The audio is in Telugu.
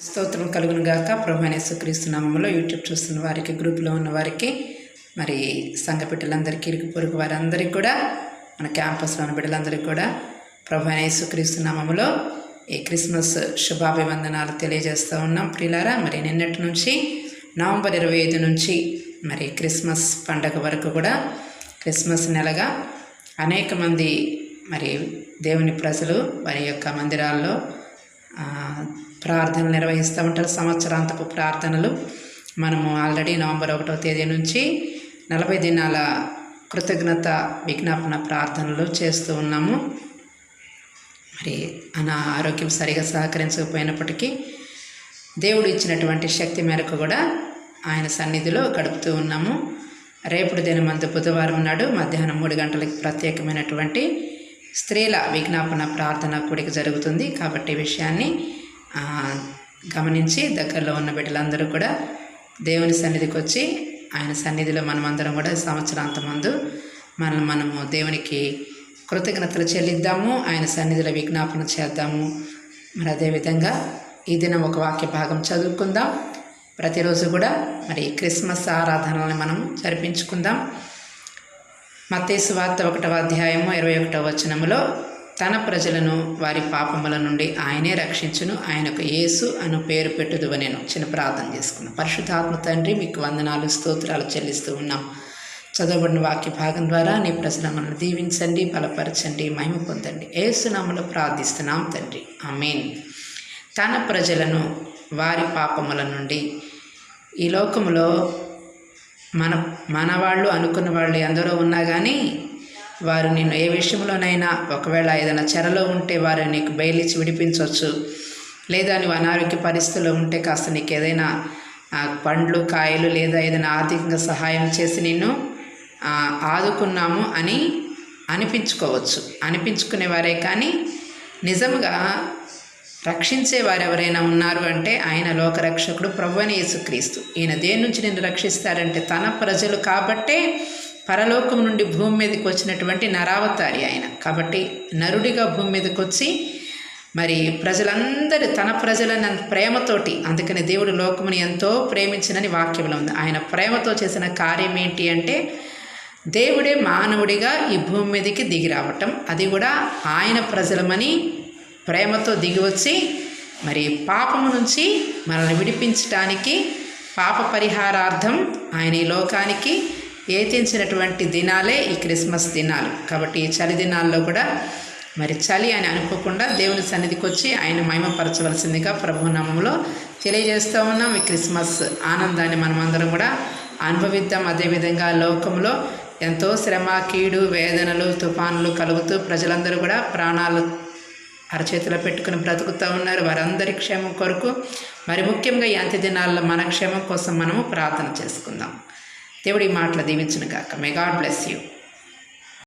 స్తోత్రం కలుగును గాక. ప్రభు నామంలో యూట్యూబ్ చూస్తున్న వారికి గ్రూప్లో ఉన్న వారికి మరి సంఘ బిడ్డలందరికీ ఇరుగు పొరుగు వారందరికీ కూడా మన క్యాంపస్లో ఉన్న బిడ్డలందరికీ కూడా ప్రభు సుక్రీస్తు నామంలో ఈ క్రిస్మస్ శుభాభివందనాలు తెలియజేస్తూ ఉన్నాం. ప్రిలారా మరి నిన్నటి నుంచి నవంబర్ ఇరవై ఐదు నుంచి మరి క్రిస్మస్ పండగ వరకు కూడా క్రిస్మస్ నెలగా అనేక మంది మరి దేవుని ప్రజలు వారి యొక్క మందిరాల్లో ప్రార్థనలు నిర్వహిస్తూ ఉంటారు. సంవత్సరాంతపు ప్రార్థనలు. మనము ఆల్రెడీ నవంబర్ ఒకటో తేదీ నుంచి నలభై దినాల కృతజ్ఞత విజ్ఞాపన ప్రార్థనలు చేస్తూ ఉన్నాము. మరి నా ఆరోగ్యం సరిగా సహకరించకపోయినప్పటికీ దేవుడు ఇచ్చినటువంటి శక్తి మేరకు కూడా ఆయన సన్నిధిలో గడుపుతూ ఉన్నాము. రేపటి దినమందు బుధవారం నాడు మధ్యాహ్నం మూడు గంటలకి ప్రత్యేకమైనటువంటి స్త్రీల విజ్ఞాపన ప్రార్థన కూడిక జరుగుతుంది. కాబట్టి ఈ విషయాన్ని గమనించి దగ్గరలో ఉన్న బిడ్డలందరూ కూడా దేవుని సన్నిధికి వచ్చి ఆయన సన్నిధిలో మనమందరం కూడా సంవత్సరాంత ముందు మనం మనము దేవునికి కృతజ్ఞతలు చెల్లిద్దాము ఆయన సన్నిధిలో విజ్ఞాపన చేద్దాము. మరి అదేవిధంగా ఈ దినం ఒక వాక్య భాగం చదువుకుందాం. ప్రతిరోజు కూడా మరి క్రిస్మస్ ఆరాధనల్ని మనం జరిపించుకుందాం. మత్తేసు వార్త ఒకటవ అధ్యాయము ఇరవై ఒకటవ వచనములో తన ప్రజలను వారి పాపముల నుండి ఆయనే రక్షించును. ఆయనకు యేసు అను పేరు పెట్టుదువనేను చిన్న ప్రార్థన చేసుకున్నాం పరిశుద్ధాత్మ తండ్రి మీకు వందనాలు స్తోత్రాలు చెల్లిస్తూ ఉన్నాం. చదవబడిన వాక్య భాగం ద్వారా నీ ప్రజల మనల్ని దీవించండి బలపరచండి మహిమ పొందండి. ఏసునామలో ప్రార్థిస్తున్నాం తండ్రి. అమీన్ తన ప్రజలను వారి పాపముల నుండి ఈ లోకములో మన మనవాళ్ళు అనుకున్న వాళ్ళు ఎందరో ఉన్నా కానీ వారు నిన్ను ఏ విషయంలోనైనా ఒకవేళ ఏదైనా చెరలో ఉంటే వారు నీకు బయలిచ్చి విడిపించవచ్చు. లేదా నువ్వు అనారోగ్య పరిస్థితుల్లో ఉంటే కాస్త నీకు ఏదైనా పండ్లు కాయలు లేదా ఏదైనా ఆర్థికంగా సహాయం చేసి నిన్ను ఆదుకున్నాము అని అనిపించుకోవచ్చు. అనిపించుకునేవారే కానీ నిజంగా రక్షించే వారు ఎవరైనా ఉన్నారు అంటే ఆయన లోకరక్షకుడు ప్రభువని యేసుక్రీస్తు. ఈయన దేని నుంచి నిన్ను రక్షిస్తారంటే తన ప్రజలు కాబట్టే పరలోకం నుండి భూమి మీదకి వచ్చినటువంటి నరావతారి ఆయన. కాబట్టి నరుడిగా భూమి మీదకి వచ్చి మరి ప్రజలందరి తన ప్రజలని ప్రేమతోటి అందుకని దేవుడు లోకముని ఎంతో ప్రేమించినని వాక్యంలో ఉంది. ఆయన ప్రేమతో చేసిన కార్యం ఏంటి అంటే దేవుడే మానవుడిగా ఈ భూమి మీదకి దిగి రావటం. అది కూడా ఆయన ప్రజలమని ప్రేమతో దిగివచ్చి మరి పాపము నుంచి మనల్ని విడిపించటానికి పాప పరిహారార్థం ఆయన ఈ లోకానికి ఏతించినటువంటి దినాలే ఈ క్రిస్మస్ దినాలు. కాబట్టి ఈ చలి దినాల్లో కూడా మరి చలి అని అనుకోకుండా దేవుని సన్నిధికి వచ్చి ఆయన మహిమపరచవలసిందిగా ప్రభు నామంలో తెలియజేస్తూ ఉన్నాం. ఈ క్రిస్మస్ ఆనందాన్ని మనమందరం కూడా అనుభవిద్దాం. అదేవిధంగా లోకంలో ఎంతో శ్రమ కీడు వేదనలు తుఫానులు కలుగుతూ ప్రజలందరూ కూడా ప్రాణాలు అరచేతిలో పెట్టుకుని బ్రతుకుతూ ఉన్నారు. వారందరి క్షేమం కొరకు మరి ముఖ్యంగా ఈ అంత్య దినాల్లో మన క్షేమం కోసం మనము ప్రార్థన చేసుకుందాం. దేవుడి మాటలు దీవించను కాక మే గాడ్ బ్లెస్ యూ